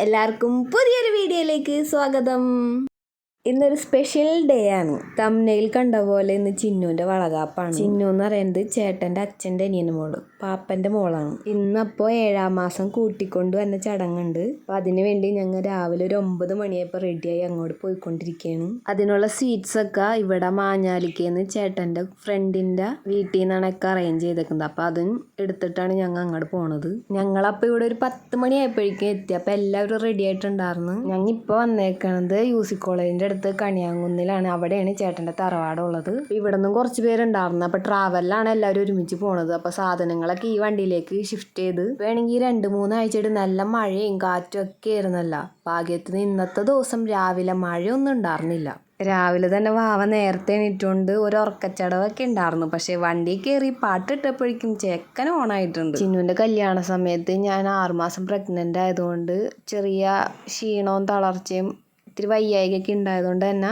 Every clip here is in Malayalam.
എല്ലാവർക്കും പുതിയൊരു വീഡിയോയിലേക്ക് സ്വാഗതം. ഇന്നൊരു സ്പെഷ്യൽ ഡേ ആണ്. തമ്മനയിൽ കണ്ട പോലെ ഇന്ന് ചിന്നുവിന്റെ വളകാപ്പാണ്. ചിന്നു എന്ന് പറയുന്നത് ചേട്ടന്റെ അച്ഛന്റെ അനിയന് മോൾ പാപ്പന്റെ മോളാണ്. ഇന്നപ്പോൾ ഏഴാം മാസം കൂട്ടിക്കൊണ്ട് വന്ന ചടങ്ങുണ്ട്. അപ്പം അതിനു വേണ്ടി ഞങ്ങൾ രാവിലെ ഒരു ഒമ്പത് മണിയായപ്പോൾ റെഡിയായി അങ്ങോട്ട് പോയിക്കൊണ്ടിരിക്കുകയാണ് അതിനുള്ള സ്വീറ്റ്സൊക്കെ ഇവിടെ മാഞ്ഞാലിക്കേന്ന് ചേട്ടന്റെ ഫ്രണ്ടിന്റെ വീട്ടിൽ നിന്നാണ് ഒക്കെ അറേഞ്ച് ചെയ്തേക്കുന്നത്. അപ്പം അതും എടുത്തിട്ടാണ് ഞങ്ങൾ അങ്ങോട്ട് പോണത്. ഞങ്ങളപ്പോൾ ഇവിടെ ഒരു പത്ത് മണിയായപ്പോഴേക്കും എത്തി. അപ്പോൾ എല്ലാവരും റെഡി ആയിട്ടുണ്ടായിരുന്നു. ഞങ്ങൾ ഇപ്പോൾ വന്നേക്കണത് യു സി കോളേജിന്റെ അടുത്ത് കണിയാങ്കുന്നിലാണ്. അവിടെയാണ് ചേട്ടന്റെ തറവാടുള്ളത്. ഇവിടെ നിന്നും കുറച്ച് പേരുണ്ടായിരുന്നു. അപ്പോൾ ട്രാവലിലാണ് എല്ലാവരും ഒരുമിച്ച് പോണത്. അപ്പൊ സാധനങ്ങളൊക്കെ ഈ വണ്ടിയിലേക്ക് ഷിഫ്റ്റ് ചെയ്ത് വേണമെങ്കിൽ രണ്ട് മൂന്നാഴ്ചയായിട്ട് നല്ല മഴയും കാറ്റും ഒക്കെ ആയിരുന്നല്ല. ഭാഗ്യത്തിന് ഇന്നത്തെ ദിവസം രാവിലെ മഴയൊന്നും ഉണ്ടായിരുന്നില്ല രാവിലെ തന്നെ വാവ നേരത്തെ എണീറ്റുകൊണ്ട് ഒരു ഉറക്കച്ചടവൊക്കെ ഉണ്ടായിരുന്നു പക്ഷെ വണ്ടി കയറി പാട്ടിട്ടപ്പോഴേക്കും ചെക്കൻ ഓണായിട്ടുണ്ട്. ചിന്നുവിന്റെ കല്യാണ സമയത്ത് ഞാൻ ആറുമാസം പ്രഗ്നന്റ് ആയതുകൊണ്ട് ചെറിയ ക്ഷീണവും തളർച്ചയും ഇത്തിരി വയ്യായികയൊക്കെ ഉണ്ടായതുകൊണ്ട് തന്നെ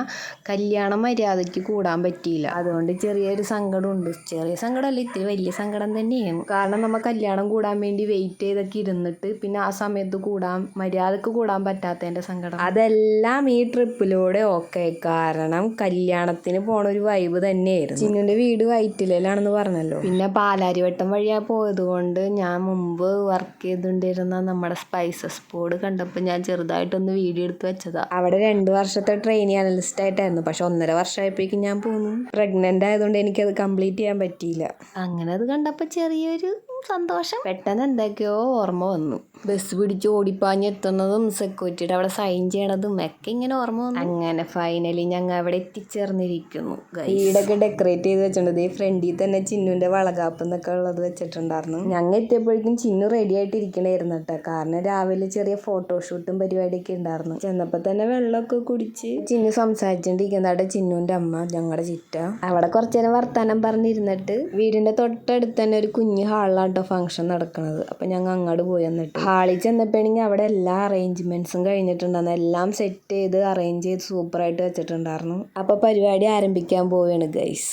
കല്യാണം മര്യാദയ്ക്ക് കൂടാൻ പറ്റിയില്ല. അതുകൊണ്ട് ചെറിയൊരു സങ്കടമുണ്ട്. ചെറിയ സങ്കടമല്ല ഇത്തിരി വലിയ സങ്കടം തന്നെയാണ്. കാരണം നമ്മൾ കല്യാണം കൂടാൻ വേണ്ടി വെയിറ്റ് ചെയ്തൊക്കെ ഇരുന്നിട്ട് പിന്നെ ആ സമയത്ത് കൂടാൻ മര്യാദയ്ക്ക് കൂടാൻ പറ്റാത്തതിന്റെ സങ്കടം. അതെല്ലാം ഈ ട്രിപ്പിലൂടെ ഓക്കെ കാരണം കല്യാണത്തിന് പോണ ഒരു വൈബ് തന്നെയായിരുന്നു. ചിന്നുന്റെ വീട് വൈറ്റിലാണെന്ന് പറഞ്ഞല്ലോ. പിന്നെ പാലാരിവട്ടം വഴിയാ പോയത് കൊണ്ട് ഞാൻ മുമ്പ് വർക്ക് ചെയ്തുകൊണ്ടിരുന്ന നമ്മുടെ സ്പൈസസ് ബോർഡ് കണ്ടപ്പോൾ ഞാൻ ചെറുതായിട്ടൊന്ന് വീഡിയോ എടുത്ത് വെച്ചതാ. അവിടെ രണ്ട് വർഷത്തെ ട്രെയിനി അനലിസ്റ്റ് ആയിട്ടായിരുന്നു. പക്ഷെ ഒന്നര വർഷമായപ്പോഴേക്കും ഞാൻ പോന്നു. പ്രഗ്നന്റ് ആയതുകൊണ്ട് എനിക്കത് കംപ്ലീറ്റ് ചെയ്യാൻ പറ്റിയില്ല. അങ്ങനെ അത് കണ്ടപ്പോൾ ചെറിയൊരു സന്തോഷം. പെട്ടെന്ന് എന്തൊക്കെയോ ഓർമ്മ വന്നു. ബസ് പിടിച്ച് ഓടിപ്പാഞ്ഞ് എത്തുന്നതും സെക്യൂരിറ്റിയുടെ അവിടെ സൈൻ ചെയ്യണതും ഒക്കെ ഇങ്ങനെ ഓർമ്മ വന്നു. അങ്ങനെ ഫൈനലി ഞങ്ങൾ അവിടെ എത്തിച്ചേർന്നിരിക്കുന്നു വീടൊക്കെ ഡെക്കറേറ്റ് ചെയ്ത് വെച്ചിട്ടുണ്ട്. ഈ ഫ്രണ്ടിൽ തന്നെ ചിന്നുവിന്റെ വളകാപ്പ് എന്നൊക്കെ ഉള്ളത് വെച്ചിട്ടുണ്ടായിരുന്നു. ഞങ്ങൾ എത്തിയപ്പോഴേക്കും ചിന്നു റെഡി ആയിട്ട് ഇരിക്കണായിരുന്നു കേട്ടോ. കാരണം രാവിലെ ചെറിയ ഫോട്ടോഷൂട്ടും പരിപാടിയൊക്കെ ഉണ്ടായിരുന്നു. ചെന്നപ്പോൾ തന്നെ വെള്ളമൊക്കെ കുടിച്ച് ചിന്നു സംസാരിച്ചോണ്ടിരിക്കുന്ന. അവിടെ ചിന്നുവിന്റെ അമ്മ ഞങ്ങളുടെ ചിറ്റ. അവിടെ കുറച്ചേരം നേരം വർത്താനം പറഞ്ഞിരുന്നിട്ട് വീടിന്റെ തൊട്ടടുത്ത് തന്നെ ഒരു കുഞ്ഞു ഹാളിലാണ് കേട്ടോ ഫംഗ്ഷൻ നടക്കുന്നത് അപ്പം ഞങ്ങൾ അങ്ങോട്ട് പോയി എന്നിട്ട് ഹാളിൽ ചെന്നപ്പോഴെങ്കിൽ അവിടെ എല്ലാ അറേഞ്ച്മെന്റ്സും കഴിഞ്ഞിട്ടുണ്ടായിരുന്നു. എല്ലാം സെറ്റ് ചെയ്ത് അറേഞ്ച് ചെയ്ത് സൂപ്പറായിട്ട് വെച്ചിട്ടുണ്ടായിരുന്നു. അപ്പോൾ പരിപാടി ആരംഭിക്കാൻ പോവുകയാണ് ഗൈസ്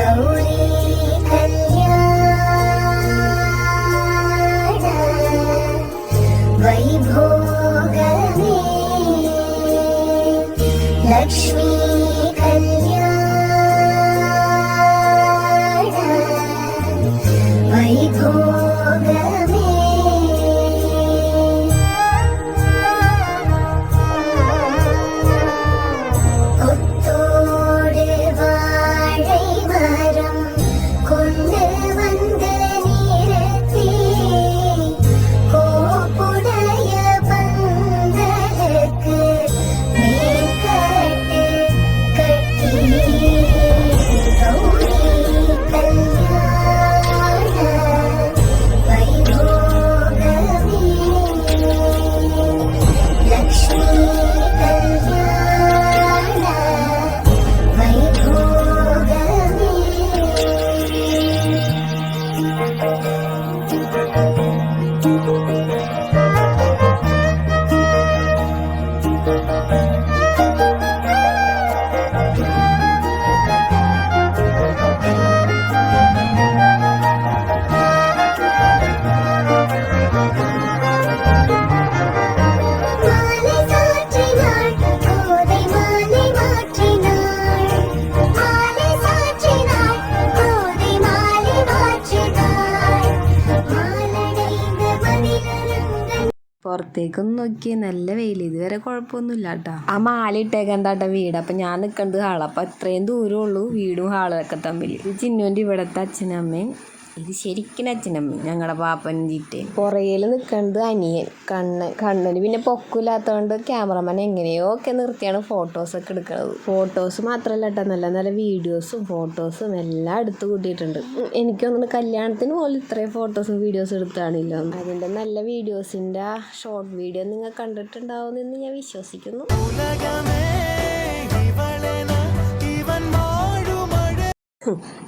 गौरी touch me. പുറത്തേക്കൊന്ന് നോക്കിയേ നല്ല വെയിൽ ഇതുവരെ കുഴപ്പമൊന്നുമില്ല കേട്ടോ ആ മാല ഇട്ടേക്കണ്ടാട്ട വീട്? അപ്പം ഞാൻ നിൽക്കുന്നത് ഹാൾ. അപ്പം അത്രയും ദൂരമുള്ളൂ വീടും ഹാളും ഒക്കെ തമ്മിൽ ചിന്നുവിന്റെ ഇവിടുത്തെ അച്ഛനും അമ്മയും ഇത് ശരിക്കും അച്ഛനും ഞങ്ങളുടെ പാപ്പനും ചീറ്റയും പുറകിൽ നിൽക്കുന്നത് അനിയൻ. കണ്ണ് കണ്ണന് പിന്നെ പൊക്കില്ലാത്തതുകൊണ്ട് ക്യാമറമാൻ എങ്ങനെയോ ഒക്കെ നിർത്തിയാണ് ഫോട്ടോസൊക്കെ എടുക്കുന്നത് ഫോട്ടോസ് മാത്രമല്ല കേട്ടോ നല്ല നല്ല വീഡിയോസും ഫോട്ടോസും എല്ലാം എടുത്തു കൂട്ടിയിട്ടുണ്ട്. എനിക്ക് എനിക്കൊന്നും കല്യാണത്തിന് പോലും ഇത്രയും ഫോട്ടോസും വീഡിയോസും എടുത്താണല്ലോ. അതിന്റെ നല്ല വീഡിയോസിന്റെ ഷോർട്ട് വീഡിയോ നിങ്ങൾ കണ്ടിട്ടുണ്ടാവുമെന്ന് ഞാൻ വിശ്വസിക്കുന്നു.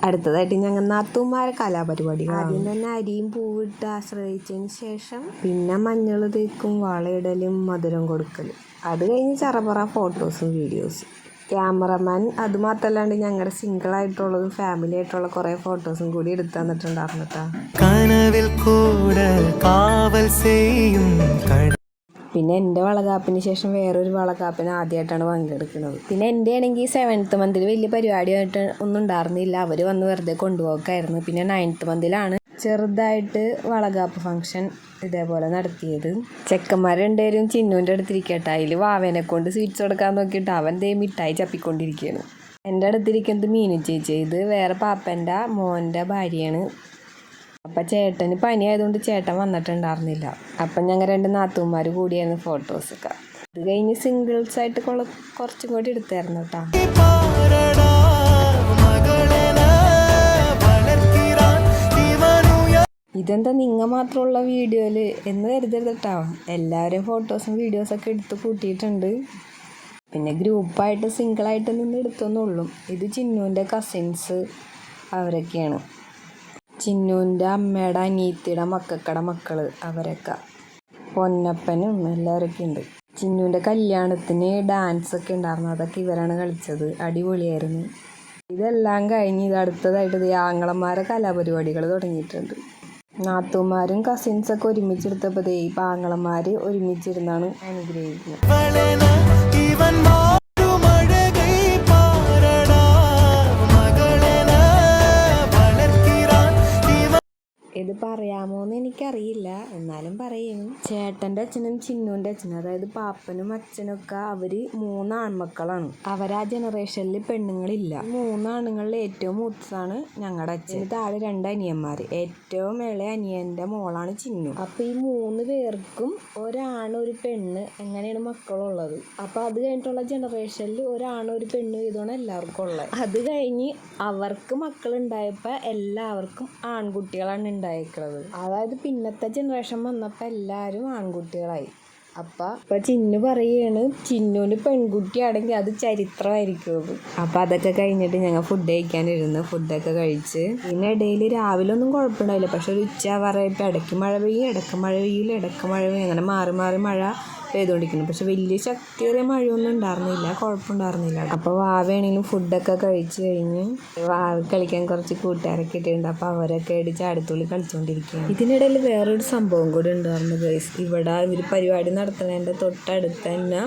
അടുത്തതായിട്ട് ഞങ്ങൾ നാത്തൂമാരെ കലാപരിപാടികൾ ആദ്യം തന്നെ അരിയും പൂവിട്ട് ആശ്രയിച്ചതിന് ശേഷം പിന്നെ മഞ്ഞൾ തേക്കും വളയിടലും മധുരം കൊടുക്കലും. അത് കഴിഞ്ഞ് ചറപറ ഫോട്ടോസും വീഡിയോസും. ക്യാമറമാൻ അത് മാത്രമല്ലാണ്ട് ഞങ്ങളുടെ സിംഗിൾ ആയിട്ടുള്ളതും ഫാമിലി ആയിട്ടുള്ള കുറേ ഫോട്ടോസും കൂടി എടുത്തു തന്നിട്ടുണ്ടായിരുന്നു കനവിൽ കൂടെ കാവൽ ചെയ്യും കട പിന്നെ എന്റെ വളകാപ്പിന് ശേഷം വേറൊരു വളകാപ്പിന് ആദ്യമായിട്ടാണ് പങ്കെടുക്കുന്നത് പിന്നെ എന്റെ ആണെങ്കിൽ സെവൻത്ത് മന്തിൽ വലിയ പരിപാടിയായിട്ട് ഒന്നും ഉണ്ടായിരുന്നില്ല. അവർ വന്ന് വെറുതെ കൊണ്ടുപോക്കായിരുന്നു പിന്നെ നയൻത്ത് മന്തിലാണ് ചെറുതായിട്ട് വളകാപ്പ് ഫംഗ്ഷൻ ഇതേപോലെ നടത്തിയത്. ചെക്കന്മാർ രണ്ടുപേരും ചിന്നുവിന്റെ അടുത്തിരിക്കട്ടെ. അതിൽ വാവേനെ കൊണ്ട് സ്വീറ്റ്സ് കൊടുക്കാൻ നോക്കിയിട്ട് അവൻ ദേ മിഠായി ചപ്പിക്കൊണ്ടിരിക്കുകയാണ്. എന്റെ അടുത്തിരിക്കുന്നത് മീനു ചേച്ചി ഇത് വേറെ പാപ്പന്റെ മോന്റെ ഭാര്യയാണ്. അപ്പം ചേട്ടന് പനി ആയതുകൊണ്ട് ചേട്ടൻ വന്നിട്ടുണ്ടായിരുന്നില്ല. അപ്പം ഞങ്ങൾ രണ്ട് നാത്തൂന്മാർ കൂടിയായിരുന്നു ഫോട്ടോസ് ഒക്കെ. ഇത് കഴിഞ്ഞ് സിംഗിൾസ് ആയിട്ട് കുറച്ചും കൂടി എടുത്തായിരുന്നു കേട്ടോ ഇതെന്താ നിങ്ങൾ മാത്രമുള്ള വീഡിയോയിൽ എന്ന് കരുതരുത് എല്ലാവരും ഫോട്ടോസും വീഡിയോസൊക്കെ എടുത്ത് കൂട്ടിയിട്ടുണ്ട്. പിന്നെ ഗ്രൂപ്പായിട്ട് സിംഗിളായിട്ട് നിന്ന് എടുത്തൊന്നുള്ളൂ. ഇത് ചിന്നുവിന്റെ കസിൻസ് അവരൊക്കെയാണ്. ചിന്നുവിന്റെ അമ്മയുടെ അനിയത്തിയുടെ മക്കക്കട മക്കൾ അവരൊക്കെ. പൊന്നപ്പനും എല്ലാവരൊക്കെ ഉണ്ട്. ചിന്നുവിന്റെ കല്യാണത്തിന് ഡാൻസ് ഒക്കെ ഉണ്ടായിരുന്നു. അതൊക്കെ ഇവരാണ് കളിച്ചത്. അടിപൊളിയായിരുന്നു. ഇതെല്ലാം കഴിഞ്ഞ് ഇത് അടുത്തതായിട്ട് ഇത് ആങ്ങളന്മാരെ കലാപരിപാടികൾ തുടങ്ങിയിട്ടുണ്ട്. നാത്തൂമാരും കസിൻസൊക്കെ ഒരുമിച്ചെടുത്തപ്പോൾ ഈ പാങ്ങളന്മാർ ഒരുമിച്ചിരുന്നാണ് അനുഗ്രഹിക്കുന്നത്. Bye. എന്നാലും പറയും. ചേട്ടന്റെ അച്ഛനും ചിന്നുവിന്റെ അച്ഛനും അതായത് പാപ്പനും അച്ഛനും ഒക്കെ അവർ മൂന്ന് ആൺമക്കളാണ്. അവരാ ജനറേഷനിൽ പെണ്ണുങ്ങളില്ല. മൂന്ന് ആണുങ്ങളിൽ ഏറ്റവും മൂത്തതാണ് ഞങ്ങളുടെ അച്ഛൻ. താഴെ രണ്ട് അനിയന്മാർ ഏറ്റവും ഇളയ അനിയന്റെ മോളാണ് ചിന്നു. അപ്പൊ ഈ മൂന്ന് പേർക്കും ഒരാണ് ഒരു പെണ്ണ് എങ്ങനെയാണ് മക്കളുള്ളത്? അപ്പൊ അത് കഴിഞ്ഞിട്ടുള്ള ജനറേഷനിൽ ഒരാണ് ഒരു പെണ്ണ് വീതമാണ് എല്ലാവർക്കും ഉള്ളത്. അത് കഴിഞ്ഞ് അവർക്ക് മക്കളുണ്ടായപ്പോൾ എല്ലാവർക്കും ആൺകുട്ടികളാണ് ഉണ്ടായിരിക്കുന്നത് അതായത് പിന്നത്തെ ജനറേഷൻ വന്നപ്പോൾ എല്ലാവരും ആൺകുട്ടികളായി. അപ്പം ഇപ്പം ചിന്നു പറയാണ് ചിന്നുവിന് പെൺകുട്ടിയാണെങ്കിൽ അത് ചരിത്രമായിരിക്കും അപ്പം അതൊക്കെ കഴിഞ്ഞിട്ട് ഞങ്ങൾ ഫുഡ് കഴിക്കാനിരുന്ന്. ഫുഡൊക്കെ കഴിച്ച് ഇതിനിടയിൽ രാവിലെ ഒന്നും കുഴപ്പമുണ്ടായില്ല. പക്ഷെ ഒരു ഉച്ച പറയപ്പോൾ ഇടയ്ക്ക് മഴ പെയ്യും ഇടയ്ക്ക് മഴ പെയ്യില്ല ഇടയ്ക്ക് മഴ പെയ്യും. അങ്ങനെ മാറി മാറി മഴ പെയ്തുകൊണ്ടിരിക്കുന്നു പക്ഷെ വലിയ ശക്തിയേറിയ മഴയൊന്നും ഉണ്ടായിരുന്നില്ല. കുഴപ്പമുണ്ടായിരുന്നില്ല. അപ്പോൾ വാവയാണെങ്കിലും ഫുഡൊക്കെ കഴിച്ച് കഴിഞ്ഞ് വാവ കളിക്കാൻ കുറച്ച് കൂട്ടുകാരൊക്കെ ഇട്ടിട്ടുണ്ട്. അപ്പോൾ അവരൊക്കെ ആയിട്ട് ചാടിത്തുള്ളി കളിച്ചുകൊണ്ടിരിക്കുകയാണ് ഇതിനിടയിൽ വേറൊരു സംഭവം കൂടി ഉണ്ടായിരുന്നു ഗൈസ് ഇവിടെ ഇവർ പരിപാടി നടത്തുന്നതിന്റെ തൊട്ടടുത്ത് തന്നെ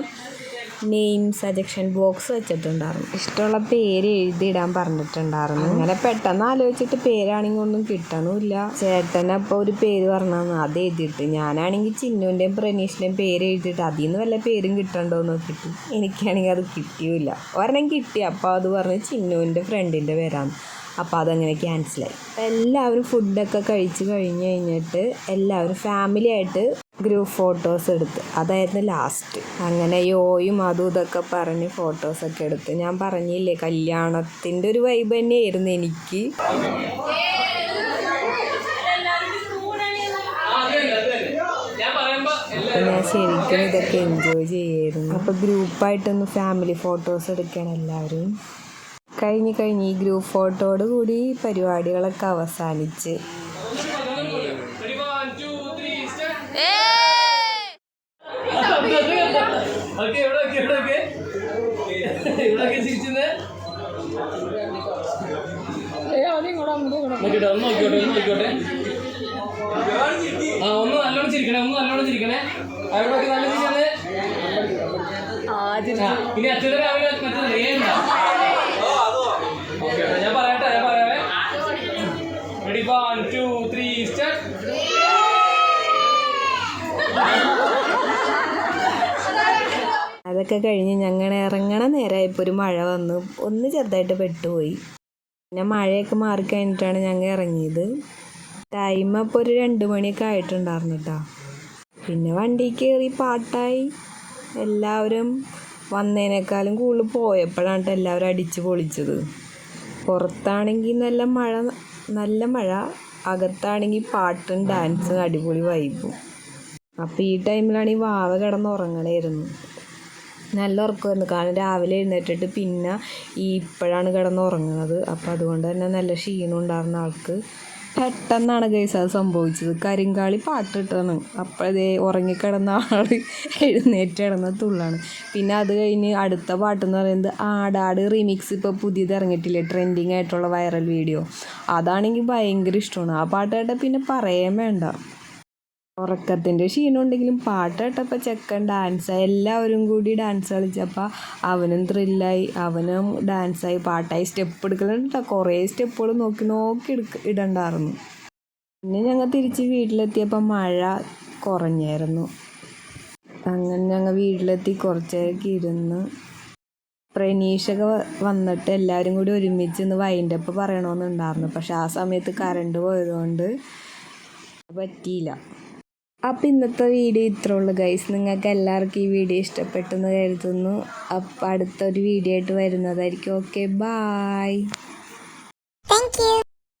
നെയിം സജക്ഷൻ ബോക്സ് വെച്ചിട്ടുണ്ടായിരുന്നു. ഇഷ്ടമുള്ള പേര് എഴുതിയിടാൻ പറഞ്ഞിട്ടുണ്ടായിരുന്നു. അങ്ങനെ പെട്ടെന്ന് ആലോചിച്ചിട്ട് പേരാണെങ്കിൽ ഒന്നും കിട്ടണമില്ല. ചേട്ടനപ്പോൾ ഒരു പേര് പറഞ്ഞു അത് എഴുതിയിട്ട്. ഞാനാണെങ്കിൽ ചിന്നുവിന്റെയും പ്രനീഷിന്റെയും പേര് എഴുതിയിട്ട് അതിൽ നിന്ന് വല്ല പേരും കിട്ടണ്ടോ എന്ന് നോക്കിയിട്ട് എനിക്കാണെങ്കിൽ അത് കിട്ടിയില്ല. ഒരെണ്ണം കിട്ടി. അപ്പോൾ അത് പറഞ്ഞ് ചിന്നുവിന്റെ ഫ്രണ്ടിന്റെ പേരാണ്. അപ്പോൾ അതങ്ങനെ ക്യാൻസലായി എല്ലാവരും ഫുഡൊക്കെ കഴിച്ച് കഴിഞ്ഞ് കഴിഞ്ഞിട്ട് എല്ലാവരും ഫാമിലി ആയിട്ട് ഗ്രൂപ്പ് ഫോട്ടോസ് എടുത്ത്. അതായിരുന്നു ലാസ്റ്റ് അങ്ങനെ യോയും അതും ഇതൊക്കെ പറഞ്ഞ് ഫോട്ടോസൊക്കെ എടുത്ത്. ഞാൻ പറഞ്ഞില്ലേ കല്യാണത്തിന്റെ ഒരു വൈബ് തന്നെയായിരുന്നു എനിക്ക്. ഞാൻ ശരിക്കും ഇതൊക്കെ എൻജോയ് ചെയ്യായിരുന്നു. അപ്പോൾ ഗ്രൂപ്പായിട്ടൊന്ന് ഫാമിലി ഫോട്ടോസ് എടുക്കണം എല്ലാവരും. കഴിഞ്ഞ് കഴിഞ്ഞ് ഈ ഗ്രൂപ്പ് ഫോട്ടോയോട് കൂടി പരിപാടികളൊക്കെ അവസാനിച്ച്. നോക്കിട്ടെ ഒന്ന് നോക്കിയോട്ടെ ഒന്ന് നോക്കിയോട്ടെ ആ ഒന്ന് നല്ലോണം ചിരിക്കണേ ഒന്ന് നല്ലോണം ചിരിക്കണേ. അവരോടൊക്കെ നല്ല ചിരിച്ചത് ഇനി അച്ഛന്റെ രാവിലെ മറ്റേ ഏണ്ട ഓക്കെ ഞാൻ പറയട്ടെ ഞാൻ പറയാവേ. Ready one two three start അതൊക്കെ കഴിഞ്ഞ് ഞങ്ങൾ ഇറങ്ങണ നേരമായപ്പോൾ ഒരു മഴ വന്നു. ഒന്ന് ചെറുതായിട്ട് പെട്ടുപോയി. പിന്നെ മഴയൊക്കെ മാറി കഴിഞ്ഞിട്ടാണ് ഞങ്ങൾ ഇറങ്ങിയത്. ടൈം അപ്പോൾ ഒരു രണ്ട് മണിയൊക്കെ ആയിട്ടുണ്ടായിരുന്നു കേട്ടോ പിന്നെ വണ്ടി കയറി പാട്ടായി. എല്ലാവരും വന്നതിനേക്കാളും കൂടുതൽ പോയപ്പോഴാണ് എല്ലാവരും അടിച്ച് പൊളിച്ചത്. പുറത്താണെങ്കിൽ നല്ല മഴ നല്ല മഴ. അകത്താണെങ്കിൽ പാട്ടും ഡാൻസും അടിപൊളി വൈബും അപ്പോൾ ഈ ടൈമിലാണ് ഈ വാവ കിടന്ന് ഉറങ്ങണമായിരുന്നു നല്ല ഉറക്കമായിരുന്നു കാരണം രാവിലെ എഴുന്നേറ്റിട്ട് പിന്നെ ഈ ഇപ്പോഴാണ് കിടന്ന് ഉറങ്ങുന്നത് അപ്പോൾ അതുകൊണ്ട് തന്നെ നല്ല ക്ഷീണം ഉണ്ടായിരുന്ന ആൾക്ക് പെട്ടെന്നാണ് ഗൈസ് അത് സംഭവിച്ചത്. കരിങ്കാളി പാട്ടിട്ടാണ് അപ്പോഴേ ഉറങ്ങിക്കിടന്ന ആൾ എഴുന്നേറ്റ് കിടന്ന തുള്ളാണ്. പിന്നെ അത് കഴിഞ്ഞ് അടുത്ത പാട്ടെന്ന് പറയുന്നത് ആടാട് റിമിക്സ് ഇപ്പോൾ പുതിയത് ഇറങ്ങിയിട്ടില്ലേ? ട്രെൻഡിങ് ആയിട്ടുള്ള വൈറൽ വീഡിയോ അതാണെങ്കിൽ ഭയങ്കര ഇഷ്ടമാണ്. ആ പാട്ട് കേട്ടാൽ പിന്നെ പറയാൻ വേണ്ട. ഉറക്കത്തിന്റെ ക്ഷീണം ഉണ്ടെങ്കിലും പാട്ട് കേട്ടപ്പോൾ ചെക്കൻ ഡാൻസ് എല്ലാവരും കൂടി ഡാൻസ് കളിച്ചപ്പോൾ അവനും ത്രില്ലായി അവനും ഡാൻസായി പാട്ടായി. സ്റ്റെപ്പ് എടുക്കലുണ്ട് കുറേ സ്റ്റെപ്പുകൾ നോക്കി നോക്കി എടുക്ക ഇടണ്ടായിരുന്നു. പിന്നെ ഞങ്ങൾ തിരിച്ച് വീട്ടിലെത്തിയപ്പോൾ മഴ കുറഞ്ഞായിരുന്നു. അങ്ങനെ ഞങ്ങൾ വീട്ടിലെത്തി. കുറച്ചേക്ക് ഇരുന്ന് പ്രനീഷൊക്കെ വന്നിട്ട് എല്ലാവരും കൂടി ഒരുമിച്ച് ഇന്ന് വൈൻഡപ്പ് പറയണമെന്നുണ്ടായിരുന്നു. പക്ഷെ ആ സമയത്ത് കറണ്ട് പോയതുകൊണ്ട് പറ്റിയില്ല. അപ്പോൾ ഇന്നത്തെ വീഡിയോ ഇത്രേ ഉള്ളൂ ഗൈസ് നിങ്ങൾക്ക് എല്ലാവർക്കും ഈ വീഡിയോ ഇഷ്ടപ്പെട്ടെന്ന് കരുതുന്നു. അപ്പോൾ അടുത്തൊരു വീഡിയോ ആയിട്ട് വരുന്നതായിരിക്കും. Okay bye